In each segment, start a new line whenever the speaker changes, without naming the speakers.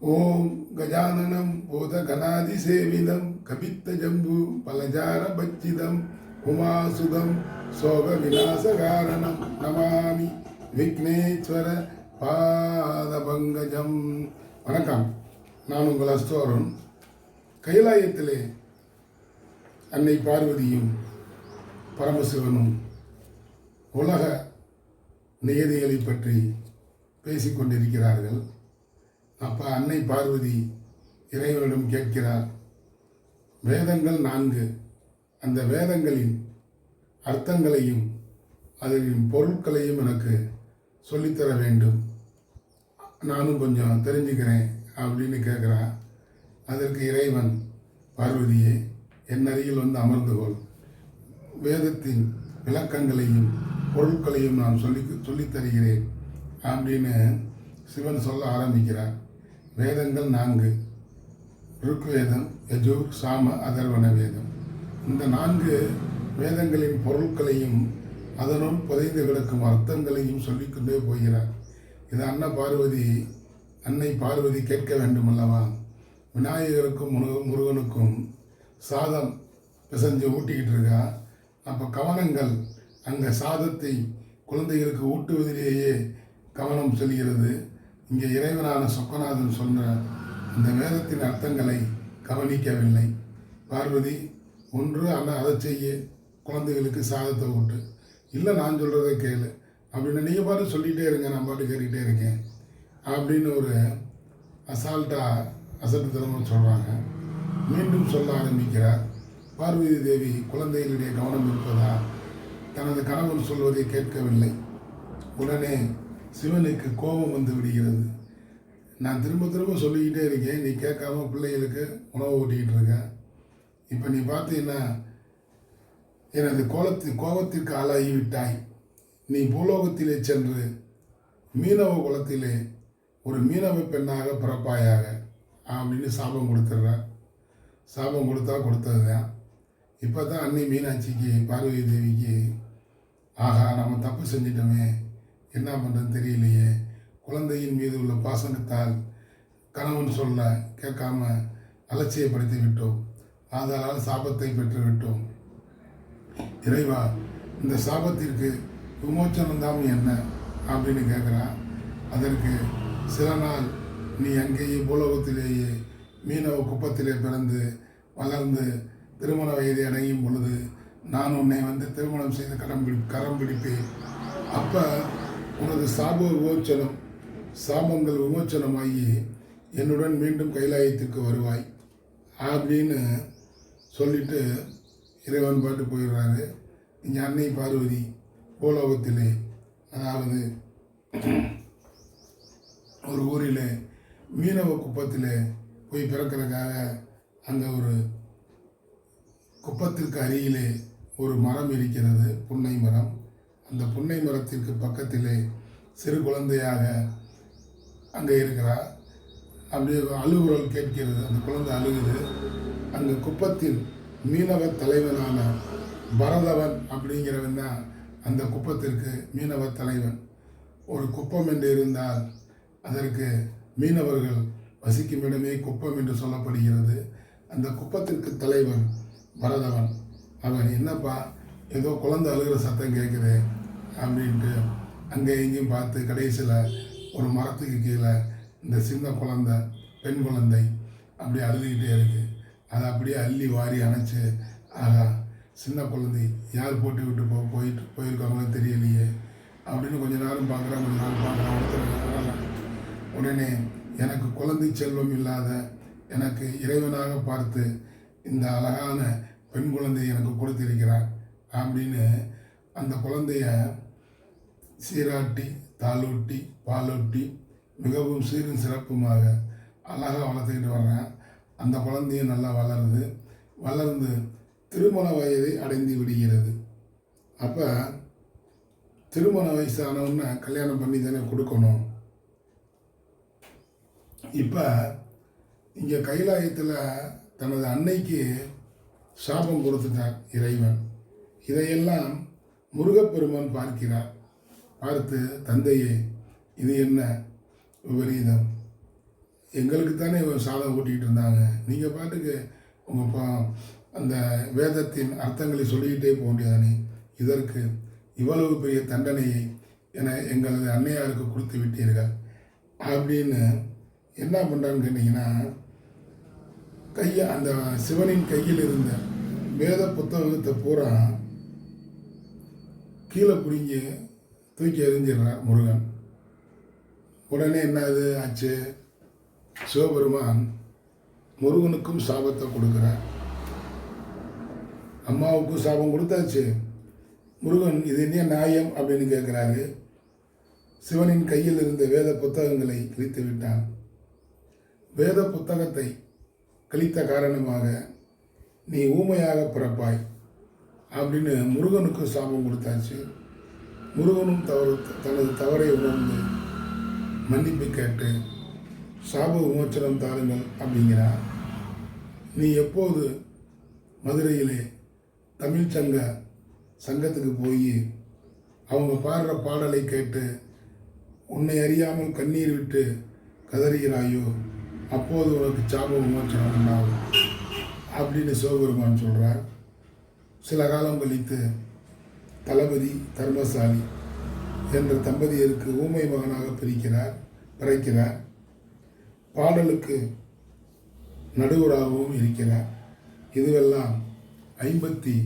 ஓம் கஜானனம் பூதகணாதிசேவிதம் கபித்த ஜம்பு பலஜார பச்சிதம் உமாசுதம் சோக விநாசகாரணம் நமாமி விக்னேஸ்வர பாதபங்கஜம். வணக்கம். நான் உங்கள் அஸ்தோரன். கைலாயத்திலே அன்னை பார்வதியும் பரமசிவனும் உலக நியதிகளை பற்றி பேசிக்கொண்டிருக்கிறார்கள். அப்போ அன்னை பார்வதி இறைவனிடம் கேட்கிறார் வேதங்கள் நான்கு. அந்த வேதங்களின் அர்த்தங்களையும் அதன் பொருட்களையும் எனக்கு சொல்லித்தர வேண்டும். நானும் கொஞ்சம் தெரிஞ்சுக்கிறேன் அப்படின்னு கேட்குறா அதற்கு இறைவன் பார்வதியே என் அருகில் வந்து அமர்ந்து கொள். வேதத்தின் விளக்கங்களையும் பொருட்களையும் நான் சொல்லி சொல்லித் தருகிறேன் அப்படின்னு சிவன் சொல்ல ஆரம்பிக்கிறார். வேதங்கள் நான்கு. ருக்வேதம் யஜுர் சாம அதர்வன வேதம். இந்த நான்கு வேதங்களின் பொருட்களையும் அதனுள் புதைந்து கிடக்கும் அர்த்தங்களையும் சொல்லிக்கொண்டே போகிறார். இது அன்ன பார்வதி அன்னை பார்வதி கேட்க வேண்டும் அல்லவா விநாயகருக்கும் முருக முருகனுக்கும் சாதம் பிசைஞ்சு ஊட்டிக்கிட்டு இருக்கா? அப்போ கவனங்கள் அங்கே சாதத்தை குழந்தைகளுக்கு ஊட்டுவதிலேயே கவனம் செல்கிறது. இங்கே இறைவனான சொக்கநாதன் சொன்ன இந்த வேதத்தின் அர்த்தங்களை கவனிக்கவில்லை. பார்வதி ஒன்று அண்ணா அதை செய்ய குழந்தைகளுக்கு சாதத்தை ஊட்டு. இல்லை நான் சொல்கிறத கேளு. அப்படின்னு நீங்கள் பாட்டு சொல்லிகிட்டே இருங்க நான் பாட்டு கேட்டுக்கிட்டே இருக்கேன். அப்படின்னு ஒரு அசால்ட்டாக அசட்டுத்தனமாக சொல்கிறாங்க மீண்டும் சொல்ல ஆரம்பிக்கிறார். பார்வதி தேவி குழந்தைகளுடைய கவனம் இருப்பதா? தனது கணவன் சொல்வதை கேட்கவில்லை. உடனே சிவனுக்கு கோபம் வந்து விடுகிறது. நான் திரும்ப திரும்ப சொல்லிக்கிட்டே இருக்கேன். நீ கேட்காம பிள்ளைகளுக்கு உணவு ஊட்டிக்கிட்டு இருக்கேன் இப்போ நீ பார்த்தீங்கன்னா எனது கோலத்து கோபத்திற்கு ஆளாகி விட்டாய். நீ பூலோகத்திலே சென்று மீனவ குலத்திலே ஒரு மீனவ பெண்ணாக பிறப்பாயாக. அப்படின்னு சாபம் கொடுத்துட்ற. சாபம் கொடுத்தா கொடுத்தது தான். இப்போ தான் அன்னை மீனாட்சிக்கு பார்வதி தேவிக்கு ஆகா நம்ம தப்பு செஞ்சிட்டோமே. என்ன பண்ணுறது தெரியலையே. குழந்தையின் மீது உள்ள பாசனத்தால் கணவன் சொல்ல கேட்காம அலட்சியப்படுத்தி விட்டோம். ஆதலால் சாபத்தை பெற்று விட்டோம். இறைவா இந்த சாபத்திற்கு விமோச்சனம் தான் என்ன? அப்படின்னு கேட்குறான். அதற்கு சில நாள் நீ அங்கேயே பூலோகத்திலேயே மீனவ குப்பத்திலே பிறந்து வளர்ந்து திருமண வயதை அடையும் பொழுது நான் உன்னை வந்து திருமணம் செய்து கரம் பிடி கரம் பிடிப்பேன். அப்போ உனது சாப விமோச்சனம் சாபங்கள் விமோச்சனமாகி என்னுடன் மீண்டும் கைலாயத்துக்கு வருவாய் அப்படின்னு சொல்லிட்டு இறைவன் பாட்டு போயிடுறாரு. இங்கே அன்னை பார்வதி பூலோகத்திலே அதாவது ஒரு ஊரில் மீனவ குப்பத்தில் போய் பிறக்கிறதுக்காக அந்த ஒரு குப்பத்திற்கு அருகிலே ஒரு மரம் இருக்கிறது புன்னை மரம். அந்த புன்னை மரத்திற்கு பக்கத்திலே சிறு குழந்தையாக அங்கே இருக்கிறார். அப்படியே அழுகுரல் கேட்கிறது. அந்த குழந்தை அழுகுது. அந்த குப்பத்தில் மீனவ தலைவனான பரதவன் அப்படிங்கிறவன் தான் அந்த குப்பத்திற்கு மீனவ தலைவன். ஒரு குப்பம் என்று இருந்தால் அதற்கு மீனவர்கள் வசிக்கும் இடமே குப்பம் என்று சொல்லப்படுகிறது. அந்த குப்பத்திற்கு தலைவன் பரதவன். அவன் என்னப்பா ஏதோ குழந்தை அழுகிற சத்தம் கேட்குது. அப்படின்ட்டு அங்கே இங்கேயும் பார்த்து கடைசியில் ஒரு மரத்துக்கு கீழே இந்த சின்ன குழந்தை பெண் குழந்தை அப்படி அழுதுகிட்டே இருக்குது அதை அப்படியே அள்ளி வாரி அணைச்சி ஆகா சின்ன குழந்தை யார் போட்டு விட்டு போ போயிட்டு போயிருக்காங்களோ தெரியலையே அப்படின்னு கொஞ்ச நேரம் பார்க்குறேன் கொஞ்ச நேரம் பார்க்குறேன் ஒருத்தர் உடனே எனக்கு குழந்தை செல்வம் இல்லாத எனக்கு இறைவனாக பார்த்து இந்த அழகான பெண் குழந்தை எனக்கு கொடுத்திருக்கிறார் அப்படின்னு அந்த குழந்தைய சீராட்டி தாளூட்டி பாலூட்டி மிகவும் சீரும் சிறப்புமாக அழகாக வளர்த்துக்கிட்டு வர்றேன். அந்த குழந்தையும் நல்லா வளருது. வளர்ந்து திருமண வயதை அடைந்து விடுகிறது. அப்போ திருமண வயசானவுடனே கல்யாணம் பண்ணி தானே கொடுக்கணும். இப்போ இங்கே கைலாயத்தில் தனது அன்னைக்கு சாபம் கொடுத்துட்டார் இறைவன். இதையெல்லாம் முருகப்பெருமான் பார்க்கிறார். பார்த்து தந்தையே இது என்ன விபரீதம்? எங்களுக்கு தானே இவன் சாதம் ஓட்டிகிட்டு இருந்தாங்க. நீங்கள் பாட்டுக்கு உங்கள் பா அந்த வேதத்தின் அர்த்தங்களை சொல்லிக்கிட்டே போக வேண்டியதானே இதற்கு இவ்வளவு பெரிய தண்டனையை என எங்களது அன்னையாருக்கு கொடுத்து விட்டீர்கள். அப்படின்னு என்ன பண்ணுறான்னு கேட்டிங்கன்னா கையை அந்த சிவனின் கையில் இருந்த வேத புத்தகத்தை பூரா கீழே பிடிங்கி தூக்கி எறிஞ்சிடுறார் முருகன். உடனே என்னது ஆச்சு? சிவபெருமான் முருகனுக்கும் சாபத்தை கொடுக்குறார். அம்மாவுக்கும் சாபம் கொடுத்தாச்சு. முருகன் இது என்ன நியாயம் அப்படின்னு கேட்குறாரு. சிவனின் கையில் இருந்த வேத புத்தகங்களை கிழித்து விட்டான். வேத புத்தகத்தை கழித்த காரணமாக நீ ஊமையாக பிறப்பாய் அப்படின்னு முருகனுக்கு சாபம் கொடுத்தாச்சு. முருகனும் தவறு தனது தவறை உணர்ந்து மன்னிப்பு கேட்டு சாப விமோச்சனம் தாருங்கள் அப்படிங்கிறார். நீ எப்போது மதுரையிலே தமிழ் சங்க சங்கத்துக்கு போய் அவங்க பாடுற பாடலை கேட்டு உன்னை அறியாமல் கண்ணீர் விட்டு கதறுகிறாயோ அப்போது உனக்கு சாப விமோச்சனம் உண்டாகும் அப்படின்னு சிவபெருமான் சொல்கிறார் சில காலம் கழித்து தளபதி தர்மசாலி என்ற தம்பதியருக்கு ஊமை மகனாக பிரிக்கிறார் பிறக்கிறார். பாடலுக்கு நடுவராகவும் இருக்கிறார். இதுவெல்லாம் ஐம்பத்தி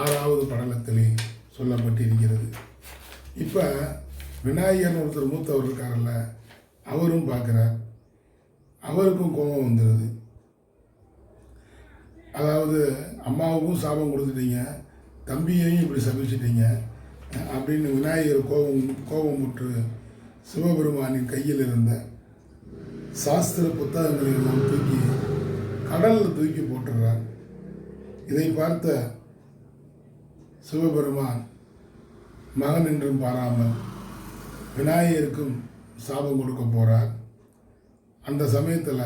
ஆறாவது படலத்திலே சொல்லப்பட்டிருக்கிறது. இப்போ விநாயகர்னு ஒருத்தர் மூத்தவர் இருக்காரல்ல அவரும் பார்க்குறார். அவருக்கும் கோபம் வந்துடுது அதாவது அம்மாவுக்கும் சாபம் கொடுத்துட்டீங்க. தம்பியையும் இப்படி சபிச்சிட்டீங்க. அப்படின்னு விநாயகர் கோபம் கோபமுற்று சிவபெருமானின் கையில் இருந்த சாஸ்திர புத்தகங்களை எல்லாம் தூக்கி கடலில் தூக்கி போட்டுடுறார் இதை பார்த்த சிவபெருமான் மகன் என்றும் பாராமல் விநாயகருக்கும் சாபம் கொடுக்க போகிறார் அந்த சமயத்தில்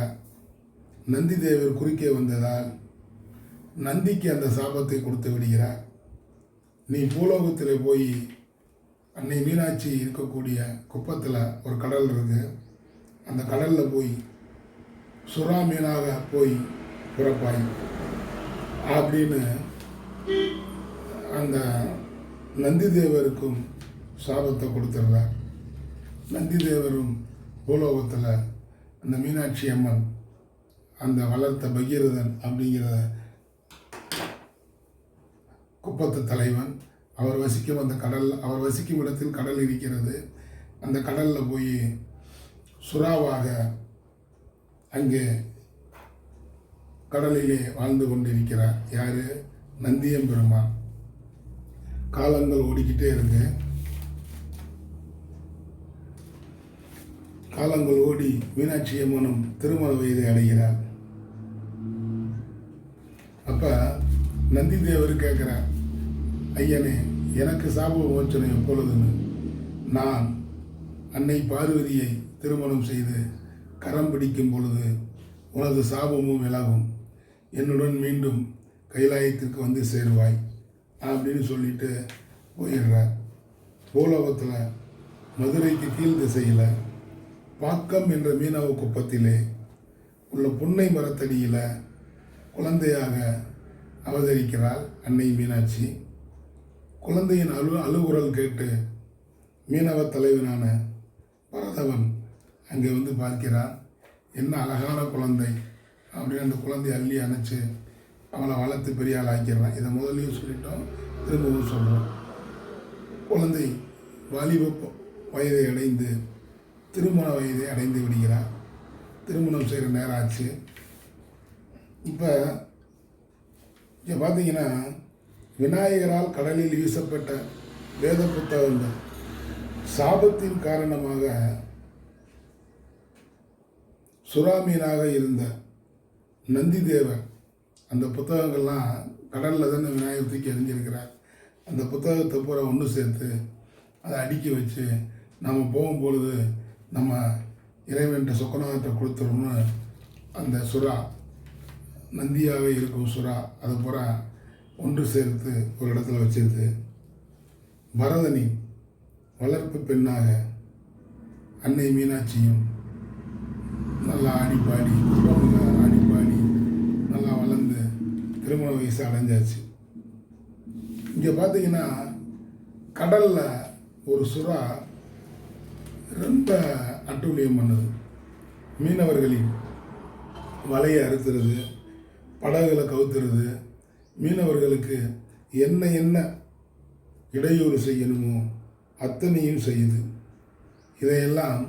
நந்தி தேவர் குறுக்கே வந்ததால் நந்திக்கு அந்த சாபத்தை கொடுத்து விடுகிறார். நீ பூலோகத்தில் போய் அன்னை மீனாட்சி இருக்கக்கூடிய குப்பத்தில் ஒரு கடல் இருக்கு. அந்த கடலில் போய் சுறா மீனாக போய் பிறப்பாய். அப்படின்னு அந்த நந்தி தேவருக்கும் சாபத்தை கொடுத்துட்றார். நந்தி தேவரும் பூலோகத்தில் அந்த மீனாட்சி அம்மன் அந்த வளர்த்த பகீரதன் அப்படிங்கிற குப்பத்து தலைவன். அவர் வசிக்கும் அந்த கடல் அவர் வசிக்கும் இடத்தில் கடல் இருக்கிறது. அந்த கடலில் போய் சுறாவாக அங்கே கடலிலே வாழ்ந்து கொண்டிருக்கிறார். யார்? நந்தியம்பெருமான் காலங்கள் ஓடிக்கிட்டே இருக்கு. காலங்கள் ஓடி மீனாட்சி அம்மனும் திருமண வயதை அடைகிறார். அப்ப நந்தி தேவர் கேட்குறார் ஐயனே எனக்கு சாப மோச்சனை எப்பொழுதுன்னு நான் அன்னை பார்வதியை திருமணம் செய்து கரம் பிடிக்கும் பொழுது உனது சாபமும் விலகும். என்னுடன் மீண்டும் கைலாயத்திற்கு வந்து சேருவாய். அப்படின்னு சொல்லிட்டு போயிடுறார். பூலோகத்தில் மதுரைக்கு கீழ் திசையில் பாக்கம் என்ற மீனவ குப்பத்திலே உள்ள புன்னை மரத்தடியில் குழந்தையாக அவதரிக்கிறாள் அன்னை மீனாட்சி. குழந்தையின் அழு அழுகுரல் கேட்டு மீனவ தலைவனான பரதவன் அங்கே வந்து பார்க்கிறான் என்ன அழகான குழந்தை அப்படின்னு அந்த குழந்தையை அள்ளி அணைச்சு அவளை வளர்த்து பெரிய ஆள் ஆக்கிடுறான். இதை முதலையும் சொல்லிட்டோம் திரும்பவும் சொல்கிறோம் குழந்தை வாலிப வயதை அடைந்து திருமண வயதை அடைந்து விடுகிறார். திருமணம் செய்கிற நேரம் ஆச்சு. இப்போ இங்கே பார்த்தீங்கன்னா விநாயகரால் கடலில் வீசப்பட்ட வேத புத்தகங்கள் சாபத்தின் காரணமாக சுறாமீனாக இருந்த நந்தி தேவர் அந்த புத்தகங்கள்லாம் கடலில் தானே விநாயகர் தூக்கி எறிஞ்சிருக்கிறார். அந்த புத்தகத்தை பூரா ஒன்று சேர்த்து அதை அடுக்கி வச்சு நம்ம போகும்பொழுது நம்ம இறைவன்கிட்ட சொக்கநாதத்தை கொடுத்துருன்னு அந்த சுறா நந்தியாக இருக்கும் சுறா அதை பூரா ஒன்று சேர்த்து ஒரு இடத்துல வச்சிருது பரதனி வளர்ப்பு பெண்ணாக அன்னை மீனாட்சியும் நல்லா ஆடிப்பாடி அவங்க ஆடிப்பாடி நல்லா வளர்ந்து திருமண வயசு அடைஞ்சாச்சு. இங்கே பார்த்தீங்கன்னா கடலில் ஒரு சுறா ரொம்ப அட்டூழியம் பண்ணுது. மீனவர்களின் வலையை அறுத்துறது படகுகளை கவுத்துறது மீனவர்களுக்கு என்ன என்ன இடையூறு செய்யணுமோ அத்தனையும் செய்யுது. இதையெல்லாம்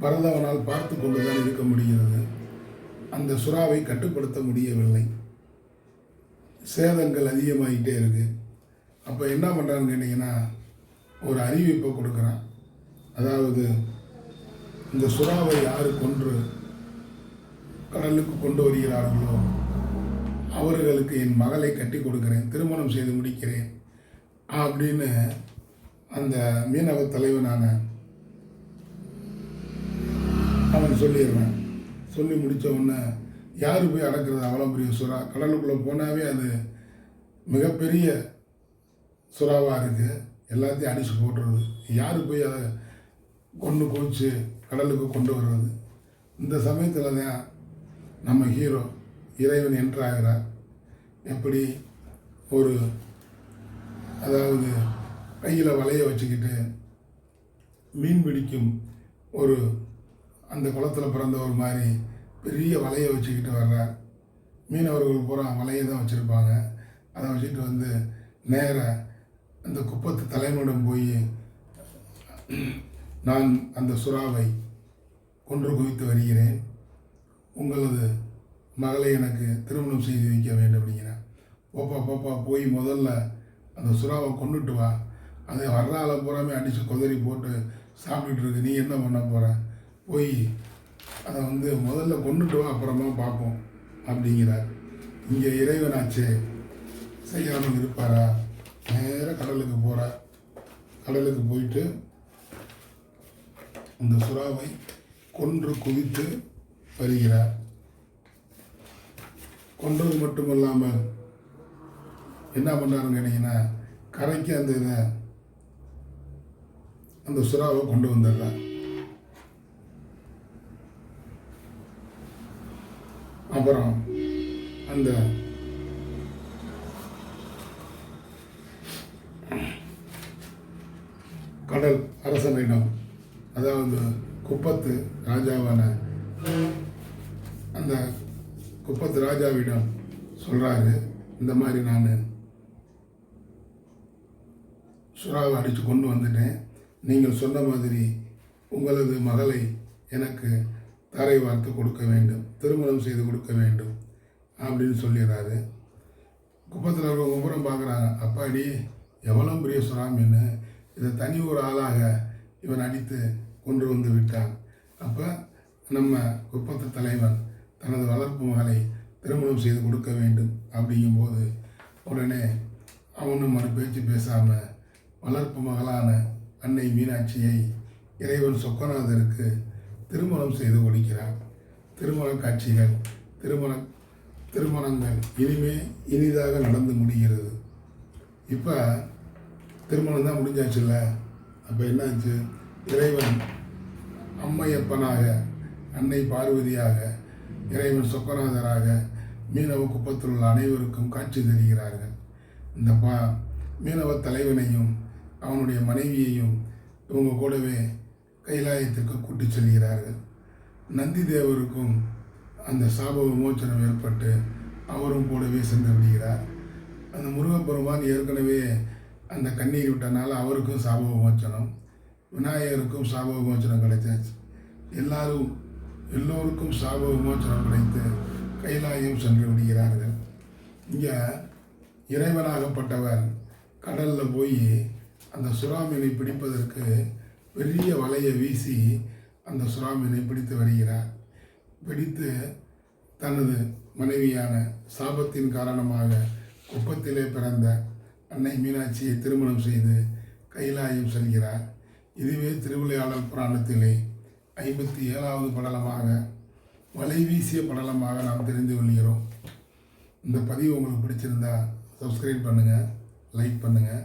பரதவனால் பார்த்து கொண்டுதான் இருக்க முடிகிறது. அந்த சுறாவை கட்டுப்படுத்த முடியவில்லை. சேதங்கள் அதிகமாகிட்டே இருக்கு. அப்போ என்ன பண்ணுறான்னு கேட்டிங்கன்னா ஒரு அறிவிப்பை கொடுக்குறான். அதாவது இந்த சுறாவை யார் கொன்று கடலுக்கு கொண்டு வருகிறார்களோ அவர்களுக்கு என் மகளை கட்டி கொடுக்குறேன் திருமணம் செய்து முடிக்கிறேன் அப்படின்னு அந்த மீனவ தலைவனான அவன் சொல்லிடுறான். சொல்லி முடித்த உடனே யார் போய் அடக்கிறது? அவ்வளோ பெரிய சுறா. கடலுக்குள்ளே போனாவே அது மிகப்பெரிய சுறாவாக இருக்குது எல்லாத்தையும் அடித்து போட்டுறது யார் போய் அதை கொண்டு குவிச்சு கடலுக்கு கொண்டு வர்றது? இந்த சமயத்தில் தான் நம்ம ஹீரோ இறைவன் என்றாகிறார். எப்படி ஒரு அதாவது கையில் வலையை வச்சுக்கிட்டு மீன் பிடிக்கும் ஒரு அந்த குளத்தில் பிறந்த ஒரு மாதிரி பெரிய வலையை வச்சுக்கிட்டு வர்றார். மீனவர்கள் பூரா வலையை தான் வச்சுருப்பாங்க. அதை வச்சுட்டு வந்து நேராக அந்த குப்பத்து தலைமையிடம் போய் நான் அந்த சுறாவை கொன்று குவித்து வருகிறேன். உங்களது மகளை எனக்கு திருமணம் செய்து வைக்க வேண்டும் அப்படிங்கிற போப்பா போப்பா போய் முதல்ல அந்த சுறாவை கொண்டுட்டு வா. அதை வர்றால பூராமே அடித்து குதறி போட்டு சாப்பிட்டுட்டு இருக்கு. நீ என்ன பண்ண போகிற போய் அதை வந்து முதல்ல கொண்டுட்டு வா அப்புறமா பார்ப்போம் அப்படிங்கிறார். இங்கே இறைவனாச்சே செய்யாமல் இருப்பாரா? நேராக கடலுக்கு போகிறார் கடலுக்கு போயிட்டு இந்த சுறாவை கொன்று குவித்து வருகிறார். கொன்றது மட்டுமல்லாமல் என்ன பண்ணாருன்னு கேட்டிங்கன்னா கரைக்கு அந்த இதை அந்த சுறாவை கொண்டு வந்துடுறார். அப்புறம் அந்த கடல் அரசனிடம் அதாவது குப்பத்து ராஜாவான அந்த குப்பத்து ராஜாவிடம் சொல்கிறாரு இந்த மாதிரி நான் சுறாவை அடித்து கொண்டு வந்துட்டேன். நீங்கள் சொன்ன மாதிரி உங்களது மகளை எனக்கு தரை வார்த்து கொடுக்க வேண்டும் திருமணம் செய்து கொடுக்க வேண்டும் அப்படின்னு சொல்லிடுறாரு குப்பத்தில் இருக்கிற பூரா பார்க்குறாங்க அப்பாடி எவ்வளோ பெரிய சுறாமின்னு இதை தனி ஒரு ஆளாக இவன் அடித்து கொண்டு வந்து விட்டான். அப்போ நம்ம குப்பத்து தலைவன் தனது வளர்ப்பு மகளை திருமணம் செய்து கொடுக்க வேண்டும் அப்படிங்கும்போது உடனே அவனும் மறு பேச்சு பேசாமல் வளர்ப்பு மகளான அன்னை மீனாட்சியை இறைவன் சொக்கநாதருக்கு திருமணம் செய்து கொடுக்கிறார். திருமண காட்சிகள் திருமண திருமணங்கள் இனிமே இனிதாக நடந்து முடிகிறது. இப்போ திருமணம் தான் முடிஞ்சாச்சுல்ல? அப்போ என்னாச்சு? இறைவன் அம்மையப்பனாக அன்னை பார்வதியாக இறைவன் சொக்கநாதராக மீனவ குப்பத்தில் உள்ள அனைவருக்கும் காட்சி தருகிறார்கள். இந்த பா மீனவ தலைவனையும் அவனுடைய மனைவியையும் இவங்க கூடவே கைலாயத்திற்கு கூட்டிச் செல்கிறார்கள். நந்தி தேவருக்கும் அந்த சாப விமோச்சனம் ஏற்பட்டு அவரும் கூடவே சென்று விடுகிறார். அந்த முருகப்பெருமான் ஏற்கனவே அந்த கண்ணீர் விட்டனால அவருக்கும் சாப விமோச்சனம் விநாயகருக்கும் சாப விமோச்சனம் கிடைச்சாச்சு. எல்லாரும் எல்லோருக்கும் சாப விமோச்சனம் கிடைத்து கைலாயம் சென்று விடுகிறார்கள். இங்கே இறைவனாகப்பட்டவர் கடலில் போய் அந்த சுறாமீனை பிடிப்பதற்கு பெரிய வலையை வீசி அந்த சுறாமீனை பிடித்து வருகிறார். பிடித்து தனது மனைவியான சாபத்தின் காரணமாக குப்பத்திலே பிறந்த அன்னை மீனாட்சியை திருமணம் செய்து கைலாயம் செல்கிறார். இதுவே திருவிளையாளர் புராணத்திலே ஐம்பத்தி ஏழாவது படலமாக வலை வீசிய படலமாக நாம் தெரிந்து கொள்கிறோம். இந்த பதிவு உங்களுக்கு பிடிச்சிருந்தா சப்ஸ்கிரைப் பண்ணுங்கள் லைக் பண்ணுங்கள்